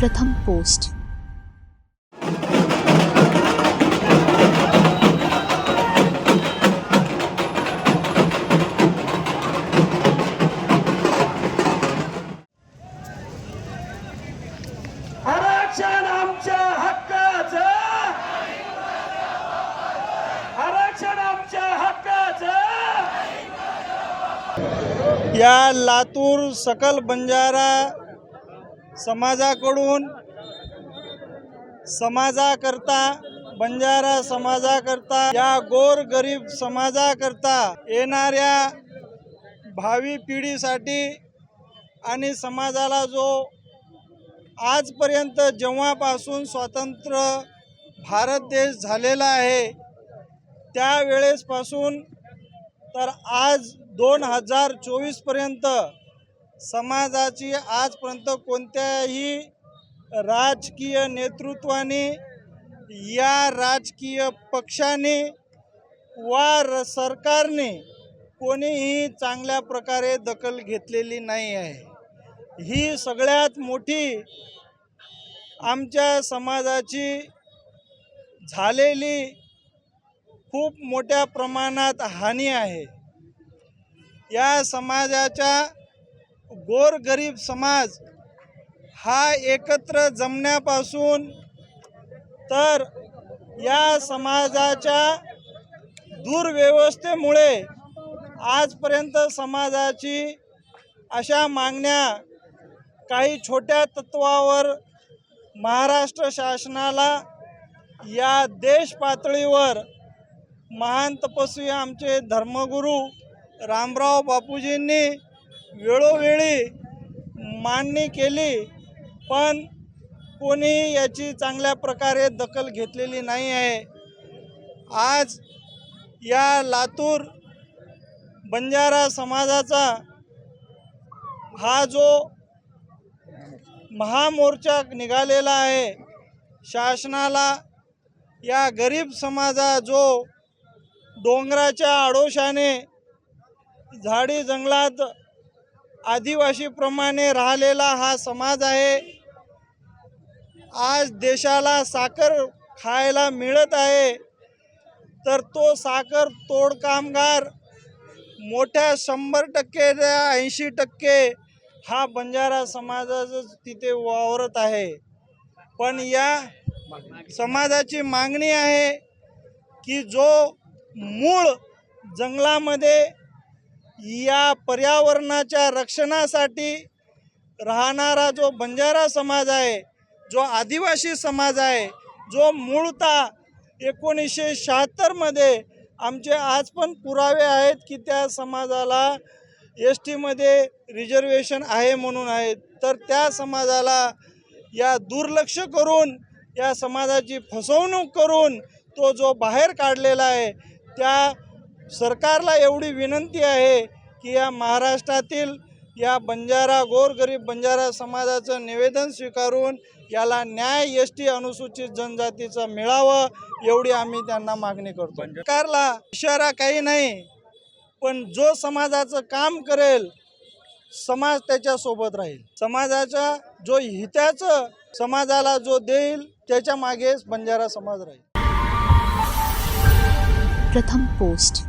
प्रथम पोस्ट. आरक्षण आमच्या हक्काचं. आरक्षण आमच्या हक्काचं. या लातूर सकल बंजारा समाजाकडून समाजाकरता बंजारा समाजाकरता या गोर गरीब समाजाकरता येणाऱ्या भावी पिढीसाठी आणि समाजाला जो आजपर्यंत जेव्हापासून स्वतंत्र भारत देश झालेला आहे त्यावेळेसपासून तर आज दोन हजार चोवीसपर्यंत समाजाची आजपर्यंत कोणत्याही राजकीय नेतृत्वाने या राजकीय पक्षाने वा र सरकारने कोणीही चांगल्या प्रकारे दखल घेतलेली नाही आहे. ही सगळ्यात मोठी आमच्या समाजाची झालेली खूप मोठ्या प्रमाणात हानी आहे. या समाजाच्या गोरगरीब समाज हा एकत्र जमण्यापासून तर या समाजाच्या दुर्व्यवस्थेमुळे आजपर्यंत समाजाची अशा मागण्या काही छोट्या तत्वावर महाराष्ट्र शासनाला या देश पातळीवर महान तपस्वी आमचे धर्मगुरू रामराव बापूजींनी वेळोवेळी मांडणी केली पण कोणी याची चांगल्या प्रकारे दखल घेतलेली नाही आहे. आज या लातूर बंजारा समाजाचा हा जो महामोर्चा निघालेला आहे शासनाला या गरीब समाजा जो डोंगराच्या आडोशाने झाडी जंगलात आदिवासीप्रमाणे राहिलेला हा समाज आहे. आज देशाला साखर खायला मिळत आहे. तर तो साखर तोड कामगार मोठ्या शंभर टक्के ऐंशी टक्के हा बंजारा समाजाच तिथे वावरत आहे. पण या समाजाची मागणी आहे की जो मूळ जंगलामध्ये या पर्यावरणाच्या रक्षणासाठी राहणारा जो बंजारा समाज आहे जो आदिवासी समाज आहे जो मूळतः एकोणीसशे शहात्तरमध्ये आमचे आज पण पुरावे आहेत की त्या समाजाला एस टीमध्ये रिझर्वेशन आहे म्हणून आहेत. तर त्या समाजाला या दुर्लक्ष करून या समाजाची फसवणूक करून तो जो बाहेर काढलेला आहे त्या सरकारला एवढी विनंती आहे की या महाराष्ट्रातील या बंजारा गोरगरीब बंजारा समाजाचं निवेदन स्वीकारून याला न्याय एस टी अनुसूचित जनजातीचा मिळावं एवढी आम्ही त्यांना मागणी करतो. सरकारला इशारा काही नाही पण जो समाजाचं काम करेल समाज त्याच्यासोबत राहील. समाजाच्या जो हिताचं समाजाला जो देईल त्याच्या मागेच बंजारा समाज राहील. प्रथम पोस्ट.